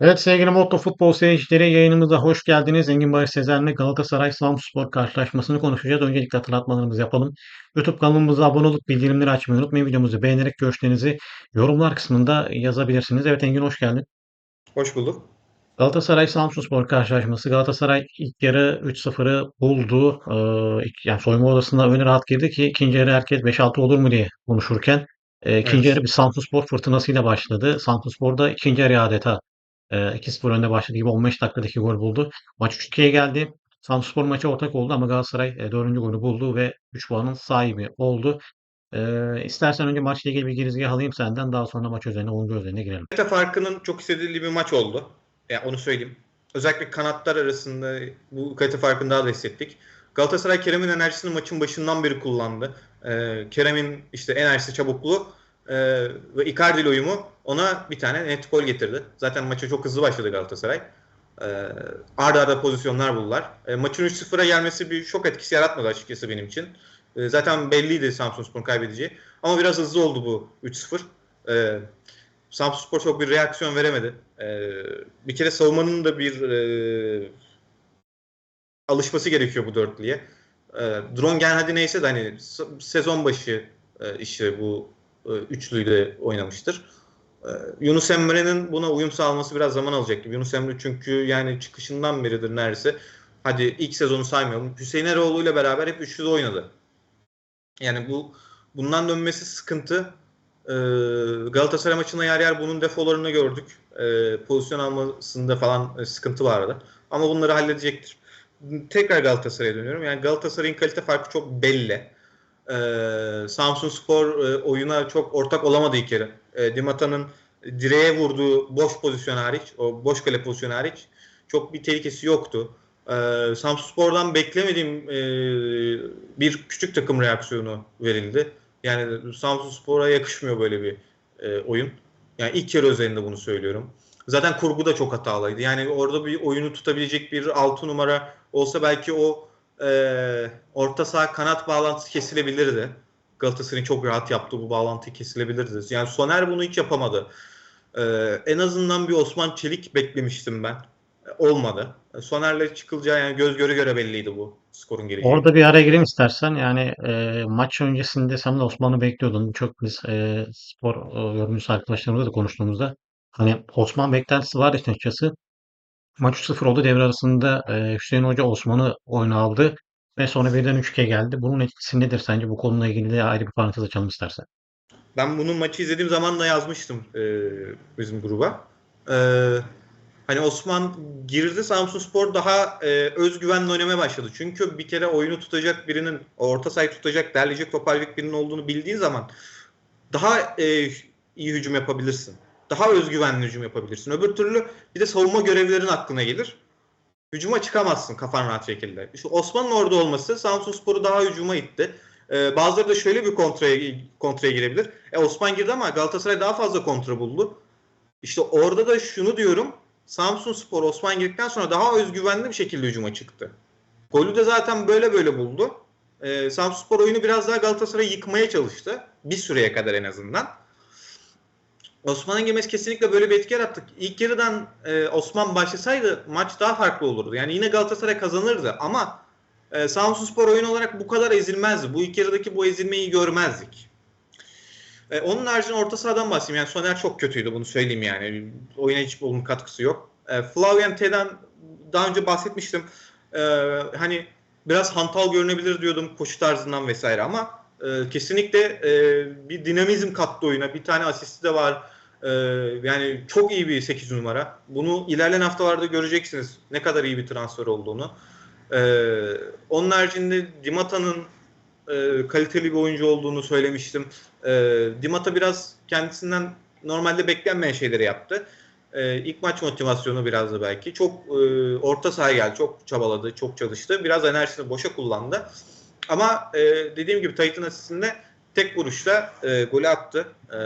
Evet sevgili Motto Futbol seyircileri yayınımıza hoş geldiniz. Engin Barış Sezer'le Galatasaray Samsunspor karşılaşmasını konuşacağız. Öncelikle hatırlatmalarımızı yapalım. YouTube kanalımıza abone olup bildirimleri açmayı unutmayın. Videomuzu beğenerek görüşlerinizi yorumlar kısmında yazabilirsiniz. Evet Engin hoş geldin. Hoş bulduk. Galatasaray Samsunspor karşılaşması. Galatasaray ilk yarı 3-0'ı buldu. Ee, yani soyunma odasına öyle rahat girdi ki ikinci yarı herkes 5-6 olur mu diye konuşurken e, ikinci Evet. yarı bir Samsunspor fırtınasıyla başladı. Samsunspor da ikinci yarı adeta e, 2-0 önde başladı gibi 15 dakikadaki gol buldu. Maç 3-2'ye geldi. Samsunspor maça ortak oldu ama Galatasaray e, 4. golü buldu ve 3 puanın sahibi oldu. E, istersen önce maçla ilgili bir girizgah alayım senden. Daha sonra maç üzerine, oyuncu üzerine girelim. Kalite farkının çok hissedildiği bir maç oldu. Yani onu söyleyeyim. Özellikle kanatlar arasında bu kalite farkını daha da hissettik. Galatasaray Kerem'in enerjisini maçın başından beri kullandı. Ee, Kerem'in işte enerjisi, çabukluğu e, ve Icardi uyumu ona bir tane net gol getirdi. Zaten maça çok hızlı başladı Galatasaray. Ee, arda arda pozisyonlar buldular. E, maçın 3-0'a gelmesi bir şok etkisi yaratmadı açıkçası benim için. E, zaten belliydi Samsunspor'un kaybedeceği. Ama biraz hızlı oldu bu 3-0. E, Samsunspor çok bir reaksiyon veremedi. Ee, bir kere savunmanın da bir e, alışması gerekiyor bu dörtlüye. Ee, Drongen hadi neyse de hani sezon başı e, işte bu e, üçlüyle oynamıştır. Ee, Yunus Emre'nin buna uyum sağlaması biraz zaman alacak gibi. Yunus Emre çünkü yani çıkışından beridir neredeyse. Hadi ilk sezonu saymayalım. Hüseyin Eroğlu ile beraber hep üçlüde oynadı. Yani bu bundan dönmesi sıkıntı. Ee, Galatasaray maçında yer yer bunun defolarını gördük. Ee, pozisyon almasında falan e, sıkıntı vardı. Ama bunları halledecektir. Tekrar Galatasaray'a dönüyorum. Yani Galatasaray'ın kalite farkı çok belli. Ee, Samsun Spor e, oyuna çok ortak olamadı ilk kere. E, Dimata'nın direğe vurduğu boş pozisyon hariç, o boş kale pozisyonu hariç çok bir tehlikesi yoktu. Ee, Samsun Spor'dan beklemediğim e, bir küçük takım reaksiyonu verildi. Yani Samsun Spor'a yakışmıyor böyle bir e, oyun. Yani ilk kere özelinde bunu söylüyorum. Zaten kurgu da çok hatalıydı. Yani orada bir oyunu tutabilecek bir 6 numara olsa belki o e, orta saha kanat bağlantısı kesilebilirdi. Galatasaray'ın çok rahat yaptığı bu bağlantıyı kesilebilirdi. Yani Soner bunu hiç yapamadı. E, en azından bir Osman Çelik beklemiştim ben. E, olmadı. E, Soner'le çıkılacağı yani göz göre göre belliydi bu skorun geleceği. Orada bir araya gireyim istersen. Yani e, maç öncesinde sen de Osman'ı bekliyordun. Çok biz e, spor e, yorumcusu arkadaşlarımızla da konuştuğumuzda hani Osman beklentisi var işte açıkçası. Maç 3-0 oldu. Devre arasında e, Hüseyin Hoca Osman'ı oyuna aldı ve sonra birden 3-2 geldi. Bunun etkisi nedir sence? Bu konuyla ilgili de ayrı bir parantez açalım istersen. Ben bunun maçı izlediğim zaman da yazmıştım e, bizim gruba. E, hani Osman girdi Samsunspor daha e, özgüvenle oynamaya başladı. Çünkü bir kere oyunu tutacak birinin, orta sahayı tutacak, derleyecek, toparlayacak birinin olduğunu bildiğin zaman daha e, iyi hücum yapabilirsin. Daha özgüvenli hücum yapabilirsin. Öbür türlü bir de savunma görevlerin aklına gelir. Hücuma çıkamazsın kafan rahat şekilde. İşte Osman'ın orada olması Samsunspor'u daha hücuma itti. Ee, bazıları da şöyle bir kontraya, kontraya girebilir. E, Osman girdi ama Galatasaray daha fazla kontra buldu. İşte orada da şunu diyorum. Samsunspor Osman girdikten sonra daha özgüvenli bir şekilde hücuma çıktı. Golü de zaten böyle böyle buldu. Ee, Samsunspor oyunu biraz daha Galatasaray'ı yıkmaya çalıştı. Bir süreye kadar en azından. Osman'ın girmesi kesinlikle böyle bir etki yarattı. İlk yarıdan e, Osman başlasaydı maç daha farklı olurdu. Yani yine Galatasaray kazanırdı ama e, Samsunspor oyun olarak bu kadar ezilmezdi. Bu ilk yarıdaki bu ezilmeyi görmezdik. E, onun haricinde orta sahadan bahsedeyim. Yani Soner çok kötüydü bunu söyleyeyim yani. Oyuna hiç olumlu katkısı yok. E, Flavien T'den daha önce bahsetmiştim. E, hani biraz hantal görünebilir diyordum koşu tarzından vesaire ama e, kesinlikle e, bir dinamizm kattı oyuna. Bir tane asisti de var. E, yani çok iyi bir 8 numara. Bunu ilerleyen haftalarda göreceksiniz ne kadar iyi bir transfer olduğunu. E, onun haricinde Dimata'nın e, kaliteli bir oyuncu olduğunu söylemiştim. E, Dimata biraz kendisinden normalde beklenmeyen şeyleri yaptı. E, ilk maç motivasyonu biraz da belki. Çok e, orta sahaya geldi. Çok çabaladı, çok çalıştı. Biraz enerjisini boşa kullandı. Ama e, dediğim gibi Titan asistinde tek vuruşla golü attı. E,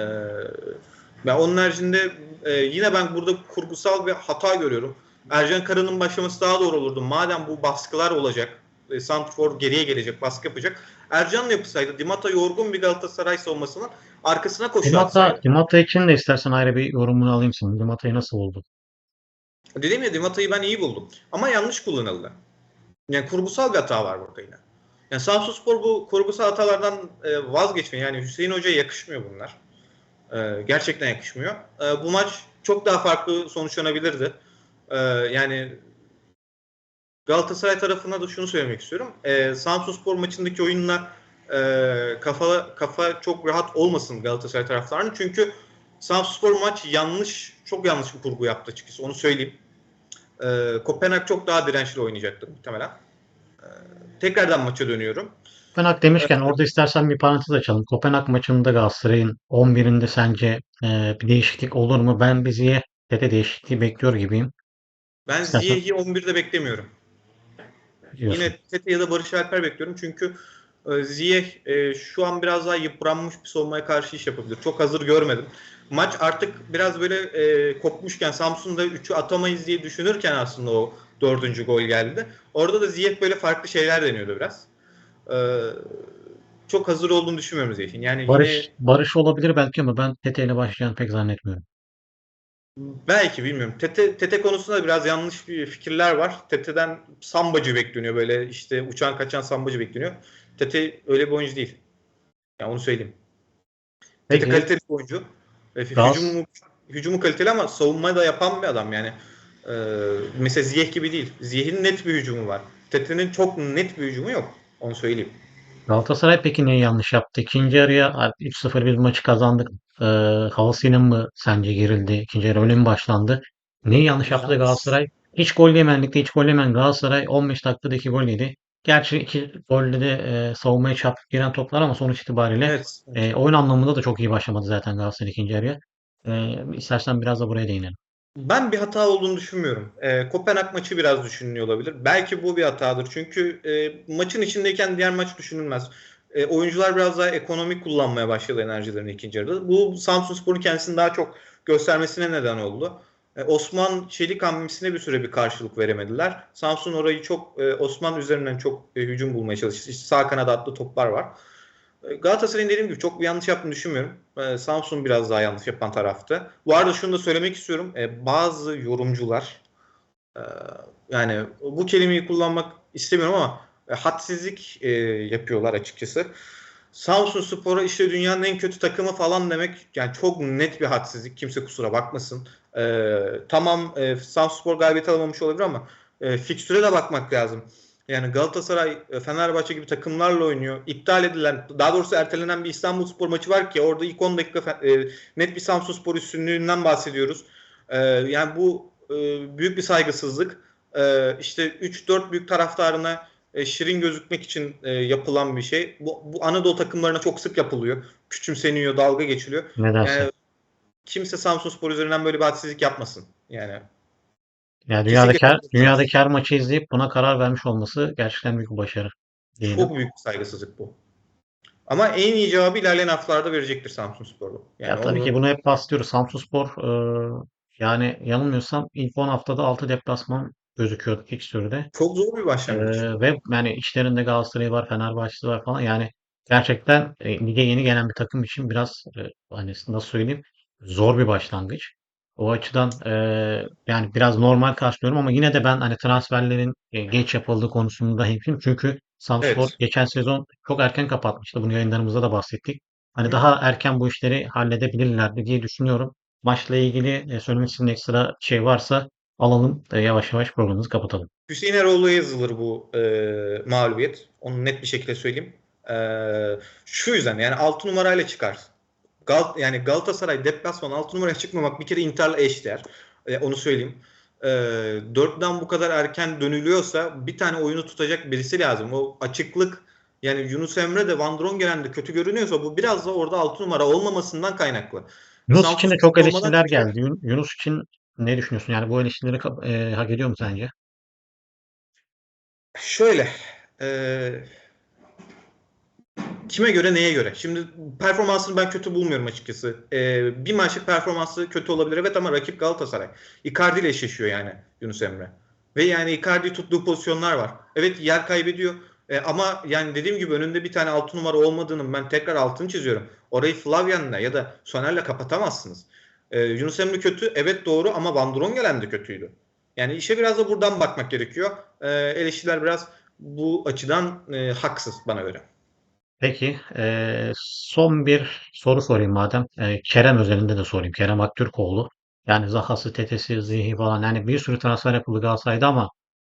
ve onun haricinde e, yine ben burada kurgusal bir hata görüyorum. Ercan Kara'nın başlaması daha doğru olurdu. Madem bu baskılar olacak, e, Santrfor geriye gelecek, baskı yapacak. Ercan yapısaydı Dimata yorgun bir Galatasaray savunmasının arkasına koşu Dimata, atsaydı. Dimata için de istersen ayrı bir yorumunu alayım senin. Dimata'yı nasıl oldu? Dediğim ya Dimata'yı ben iyi buldum. Ama yanlış kullanıldı. Yani kurgusal bir hata var burada yine. Yani Samsunspor bu kurgusal hatalardan e, vazgeçmiyor. Yani Hüseyin Hoca'ya yakışmıyor bunlar. E, gerçekten yakışmıyor. E, bu maç çok daha farklı sonuçlanabilirdi. E, yani Galatasaray tarafına da şunu söylemek istiyorum. E, Samsunspor maçındaki oyunla e, kafa kafa çok rahat olmasın Galatasaray taraftarının. Çünkü Samsunspor maç yanlış, çok yanlış bir kurgu yaptı açıkçası. Onu söyleyeyim. E, Kopenhag çok daha dirençli oynayacaktır muhtemelen. E, tekrardan maça dönüyorum. Kopenhag demişken orada istersen bir parantez açalım. Kopenhag maçında Galatasaray'ın 11'inde sence e, bir değişiklik olur mu? Ben bir Ziyeh Tete değişikliği bekliyor gibiyim. Ben Ziyech'i 11'de beklemiyorum. Diyorsun. Yine Tete ya da Barış Alper bekliyorum. Çünkü e, Ziyech e, şu an biraz daha yıpranmış bir savunmaya karşı iş yapabilir. Çok hazır görmedim. Maç artık biraz böyle e, kopmuşken Samsun'da 3'ü atamayız diye düşünürken aslında o dördüncü gol geldi. Orada da Ziyech böyle farklı şeyler deniyordu biraz. E, çok hazır olduğunu düşünmüyorum Ziyech'in. Yani Barış, yine Barış olabilir belki ama ben Tete ile başlayacağını pek zannetmiyorum. Belki bilmiyorum. Tete, Tete konusunda biraz yanlış bir fikirler var. Tete'den sambacı bekleniyor böyle işte uçan kaçan sambacı bekleniyor. Tete öyle bir oyuncu değil. Yani onu söyleyeyim. Tete Peki. kaliteli bir oyuncu. E, Gaz- hücumu, hücumu kaliteli ama savunmayı da yapan bir adam yani. E, mesela Ziyech gibi değil. Ziyech'in net bir hücumu var. Tete'nin çok net bir hücumu yok. Onu söyleyeyim. Galatasaray peki neyi yanlış yaptı? İkinci yarıya 3-0 bir maçı kazandık. Ee, havasıyla mı sence gerildi? İkinci yarı öyle mi başlandı? Neyi yanlış yaptı. Galatasaray? Hiç gol yemenlikte hiç gol yemen Galatasaray 15 dakikada 2 gol yedi. Gerçi iki golde de e, savunmaya çarpıp giren toplar ama sonuç itibariyle Evet. e, oyun anlamında da çok iyi başlamadı zaten Galatasaray ikinci yarıya. E, istersen biraz da buraya değinelim. Ben bir hata olduğunu düşünmüyorum. E, Kopenhag maçı biraz düşünülüyor olabilir. Belki bu bir hatadır. Çünkü e, maçın içindeyken diğer maç düşünülmez. E, oyuncular biraz daha ekonomik kullanmaya başladı enerjilerini ikinci yarıda. Bu Samsunspor'un kendisini daha çok göstermesine neden oldu. E, Osman Çelik hamlesine bir süre bir karşılık veremediler. Samsun orayı çok e, Osman üzerinden çok e, hücum bulmaya çalıştı. İşte sağ kanada atlı toplar var. Galatasaray'ın dediğim gibi çok bir yanlış yaptığını düşünmüyorum. E, Samsun biraz daha yanlış yapan taraftı. Bu arada şunu da söylemek istiyorum. E, bazı yorumcular e, yani bu kelimeyi kullanmak istemiyorum ama e, hadsizlik e, yapıyorlar açıkçası. Samsun Spor'a işte dünyanın en kötü takımı falan demek yani çok net bir hadsizlik. Kimse kusura bakmasın. E, tamam e, Samsun Spor galibiyet alamamış olabilir ama e, fikstüre de bakmak lazım. Yani Galatasaray, e, Fenerbahçe gibi takımlarla oynuyor. İptal edilen, daha doğrusu ertelenen bir İstanbul Spor maçı var ki orada ilk 10 dakika e, net bir Samsun Spor üstünlüğünden bahsediyoruz. E, yani bu e, büyük bir saygısızlık. E, işte 3-4 büyük taraftarına e, şirin gözükmek için e, yapılan bir şey. Bu, bu Anadolu takımlarına çok sık yapılıyor. Küçümseniyor, dalga geçiliyor. Nedense. Yani kimse Samsun Spor üzerinden böyle bir hadsizlik yapmasın. Yani Yani dünyadaki her, dünyadaki her maçı izleyip buna karar vermiş olması gerçekten büyük bir başarı. diyelim. Çok büyük bir saygısızlık bu. Ama en iyi cevabı ilerleyen haftalarda verecektir Samsun Spor'u. Yani Ya tabii onu- ki bunu hep paslıyoruz. Samsunspor e, yani yanılmıyorsam ilk 10 haftada 6 deplasman gözüküyordu ilk sürede. çok zor bir başlangıç. E, ve yani içlerinde Galatasaray var, Fenerbahçe var falan. Yani gerçekten e, lige yeni gelen bir takım için biraz e, hani nasıl söyleyeyim zor bir başlangıç. O açıdan e, yani biraz normal karşılıyorum ama yine de ben hani transferlerin e, geç yapıldığı konusunda hemfikirim. Çünkü Samsunspor Evet. geçen sezon çok erken kapatmıştı. Bunu yayınlarımızda da bahsettik. Hani daha erken bu işleri halledebilirlerdi diye düşünüyorum. Maçla ilgili e, söylemek istediğin ekstra şey varsa alalım. E, yavaş yavaş programımızı kapatalım. Hüseyin Eroğlu'ya yazılır bu e, mağlubiyet. Onu net bir şekilde söyleyeyim. E, şu yüzden yani 6 numarayla çıkar. Gal, yani Galatasaray deplasman 6 numaraya çıkmamak bir kere Inter'le eşdeğer. E, onu söyleyeyim. E, 4'den bu kadar erken dönülüyorsa bir tane oyunu tutacak birisi lazım. O açıklık yani Yunus Emre de Van Drongelen de kötü görünüyorsa bu biraz da orada 6 numara olmamasından kaynaklı. Yunus Samsun için de çok eleştiriler geldi. Yun- Yunus için ne düşünüyorsun? Yani bu eleştirileri e, hak ediyor mu sence? Şöyle e, kime göre neye göre? Şimdi performansını ben kötü bulmuyorum açıkçası. E, bir maçlık performansı kötü olabilir evet ama rakip Galatasaray. Icardi ile eşleşiyor yani Yunus Emre. Ve yani Icardi tuttuğu pozisyonlar var. Evet yer kaybediyor. E, ama yani dediğim gibi önünde bir tane 6 numara olmadığının ben tekrar altını çiziyorum. Orayı Flavyan'la ya da Soner'le kapatamazsınız. E, Yunus Emre kötü evet doğru ama Van Drongelen de kötüydü. Yani işe biraz da buradan bakmak gerekiyor. E, eleştiriler biraz bu açıdan e, haksız bana göre. Peki, eee, son bir soru sorayım madem. Eee, Kerem özelinde de sorayım. Kerem Aktürkoğlu. Yani Zaha'sı, Tete'si, Ziyech'i falan. Yani bir sürü transfer yapıldı Galatasaray'da ama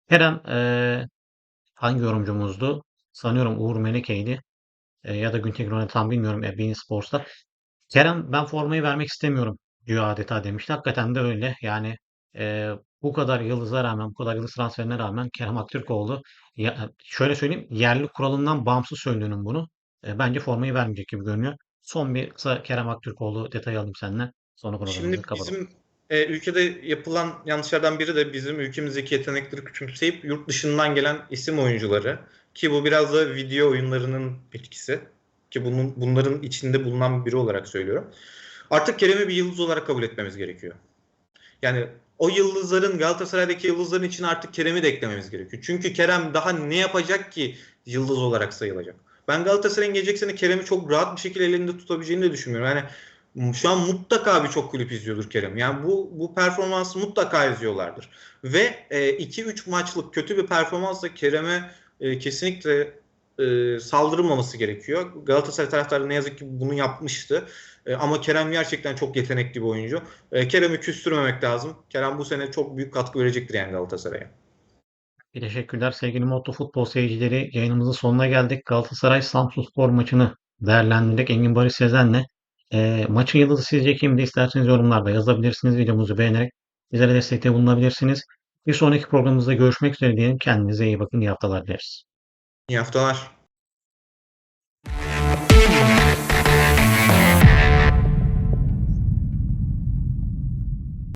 Kerem eee, hangi yorumcumuzdu? Sanıyorum Uğur Melike'ydi. Eee, ya da Güntekin Oran'ı tam bilmiyorum. E, beIN Sports'ta. Kerem ben formayı vermek istemiyorum diyor adeta demişti. Hakikaten de öyle. Yani e, bu kadar yıldıza rağmen, bu kadar yıldız transferine rağmen Kerem Aktürkoğlu ya, şöyle söyleyeyim yerli kuralından bağımsız söylüyorum bunu. E, bence formayı vermeyecek gibi görünüyor. Son bir kısa Kerem Aktürkoğlu detayı alayım senden. Sonra programımızı Şimdi kapatalım. bizim e, ülkede yapılan yanlışlardan biri de bizim ülkemizdeki yetenekleri küçümseyip yurt dışından gelen isim oyuncuları ki bu biraz da video oyunlarının etkisi ki bunun bunların içinde bulunan biri olarak söylüyorum. Artık Kerem'i bir yıldız olarak kabul etmemiz gerekiyor. Yani o yıldızların Galatasaray'daki yıldızların için artık Kerem'i de eklememiz gerekiyor. Çünkü Kerem daha ne yapacak ki yıldız olarak sayılacak? Ben Galatasaray'ın gelecek sene Kerem'i çok rahat bir şekilde elinde tutabileceğini de düşünmüyorum. Yani şu an mutlaka birçok kulüp izliyordur Kerem. Yani bu bu performansı mutlaka izliyorlardır. Ve 2-3 maçlık kötü bir performansla Kerem'e e, kesinlikle e, saldırılmaması gerekiyor. Galatasaray taraftarı ne yazık ki bunu yapmıştı. E, ama Kerem gerçekten çok yetenekli bir oyuncu. E, Kerem'i küstürmemek lazım. Kerem bu sene çok büyük katkı verecektir yani Galatasaray'a. Bir Teşekkürler sevgili Motto Futbol seyircileri. Yayınımızın sonuna geldik. Galatasaray Samsunspor maçını değerlendirdik. Engin Barış Sezen'le. E, maçın yıldızı sizce kimdi? İsterseniz yorumlarda yazabilirsiniz. Videomuzu beğenerek bizlere destekte bulunabilirsiniz. Bir sonraki programımızda görüşmek üzere diyelim. Kendinize iyi bakın. İyi haftalar dileriz. İyi haftalar.